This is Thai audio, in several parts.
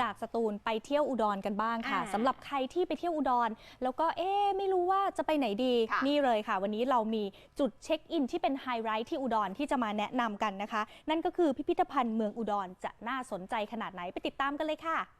จากสตูลไปเที่ยวอุดรกันบ้างค่ะอ่า สำหรับใครที่ไปเที่ยวอุดร แล้วก็เอ๊ะไม่รู้ว่าจะไปไหนดี ค่ะนี่เลยค่ะ วันนี้เรามีจุดเช็คอินที่เป็นไฮไลท์ที่อุดรที่จะมาแนะนำกันนะคะ นั่นก็คือพิพิธภัณฑ์เมืองอุดรจะน่าสนใจขนาดไหนไปติดตามกันเลยค่ะพิพิธภัณฑ์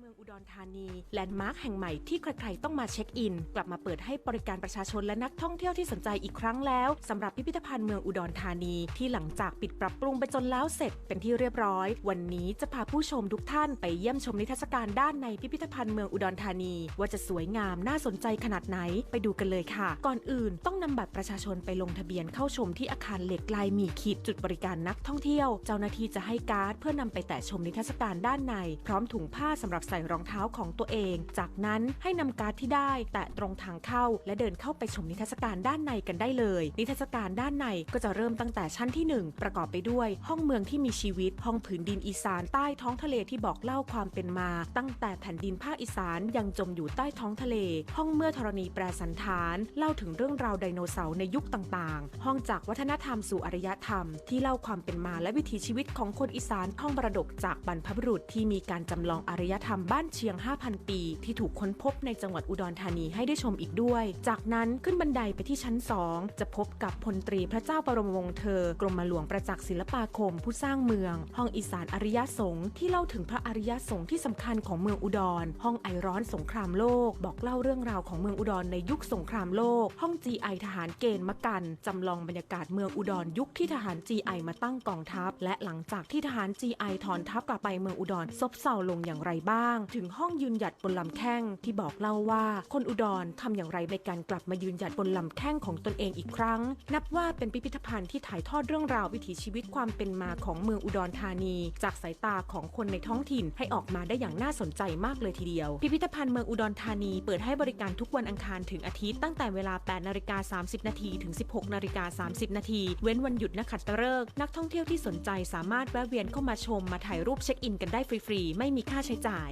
เมืองอุดรธานีแลนด์มาร์คแห่งใหม่ที่ใครๆต้องมาเช็คอิน กลับมาเปิดให้บริการประชาชนและนักท่องเที่ยวที่สนใจอีกครั้งแล้วสำหรับพิพิธภัณฑ์เมืองอุดรธานีที่หลังจากปิดปรับปรุงไปจนแล้วเสร็จเป็นที่เรียบร้อย วันนี้จะพาผู้ชมทุกท่านไปเยี่ยมชมนิทรรศการด้านในพิพิธภัณฑ์เมืองอุดรธานี ว่าจะสวยงามน่าสนใจขนาดไหนไปดูกันเลยค่ะ ก่อนอื่นต้องนำบัตรประชาชนไปลงทะเบียนเข้าชมที่อาคารเหล็กลายมีขีดจุดบริการนักท่องเที่ยว เจ้าหน้าที่จะให้การ์ดเพื่อนำไปแตะชมนิทรรศการด้านใน พร้อมถุงผ้าสำหรับใส่รองเท้าของตัวเอง จากนั้นให้นำการ์ดที่ได้ แตะตรงทางเข้า และเดินเข้าไปชมนิทรรศการด้านในกันได้เลย นิทรรศการด้านในก็จะเริ่มตั้งแต่ชั้นที่ 1 ประกอบไปด้วย ห้องเมืองที่มีชีวิต ห้องผืนดินอีสานใต้ท้องทะเลที่บอกเล่าความเป็นมา ตั้งแต่แผ่นดินภาคอีสานยังจมอยู่ใต้ท้องทะเล ห้องเมื่อธรณีแปรสันฐาน เล่าถึงเรื่องราวไดโนเสาร์ในยุคต่างๆ ห้องจากวัฒนธรรมสู่อารยธรรม ที่เล่าความเป็นมาและวิถีชีวิตของคนอีสานห้องบรดกจากบรรพบุรุษที่มีการจำลองอารยธรรมบ้านเชียง 5,000 ปี ที่ถูกค้นพบในจังหวัดอุดรธานีให้ได้ชมอีกด้วย จากนั้นขึ้นบันไดไปที่ชั้น 2 จะพบกับพลตรีพระเจ้าบรมวงศ์เธอ กรมหลวงประจักษ์ศิลปาคมผู้สร้างเมือง ห้องอีสานอริยสงฆ์ที่เล่าถึงพระอริยสงฆ์ที่สำคัญของเมืองอุดร ห้องไอร้อนสงครามโลก บอกเล่าเรื่องราวของเมืองอุดรในยุคสงครามโลก ห้อง GI ทหารเกณฑ์มะกันจำลองบรรยากาศเมืองอุดรยุคที่ทหาร GI มาตั้งกองทัพ และหลังจากที่ทหาร GI ถอนทัพกลับไปเมืองอุดรซบเซาลงอย่างไรบ้างางถึงห้องยืนหยัดบนลำแข้งที่บอกเล่าว่าคนอุดรทำอย่างไรในการกลับมายืนหยัดบนลำแข้งของตนเองอีกครั้ง นับว่าเป็นพิพิธภัณฑ์ที่ถ่ายทอดเรื่องราววิถีชีวิตความเป็นมาของเมืองอุดรธานี จากสายตาของคนในท้องถิ่นให้ออกมาได้อย่างน่าสนใจมากเลยทีเดียว พิพิธภัณฑ์เมืองอุดรธานีเปิดให้บริการทุกวันอังคารถึงอาทิตย์ตั้งแต่เวลา8นาฬิกา30นาทีถึง 16นาฬิกา30นาทีเว้นวันหยุดนักขัตฤกษ์นักท่องเที่ยวที่สนใจสามารถแวะเวียนเข้ามาชมมาถ่ายรูปเช็คอินกันได้ฟรีๆไม่มีค่าใช้จ่าย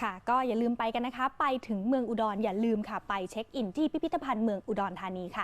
ค่ะ ก็อย่าลืมไปกันนะคะ ไปถึงเมืองอุดรอย่าลืมค่ะ ไปเช็คอินที่พิพิธภัณฑ์เมืองอุดรธานีค่ะ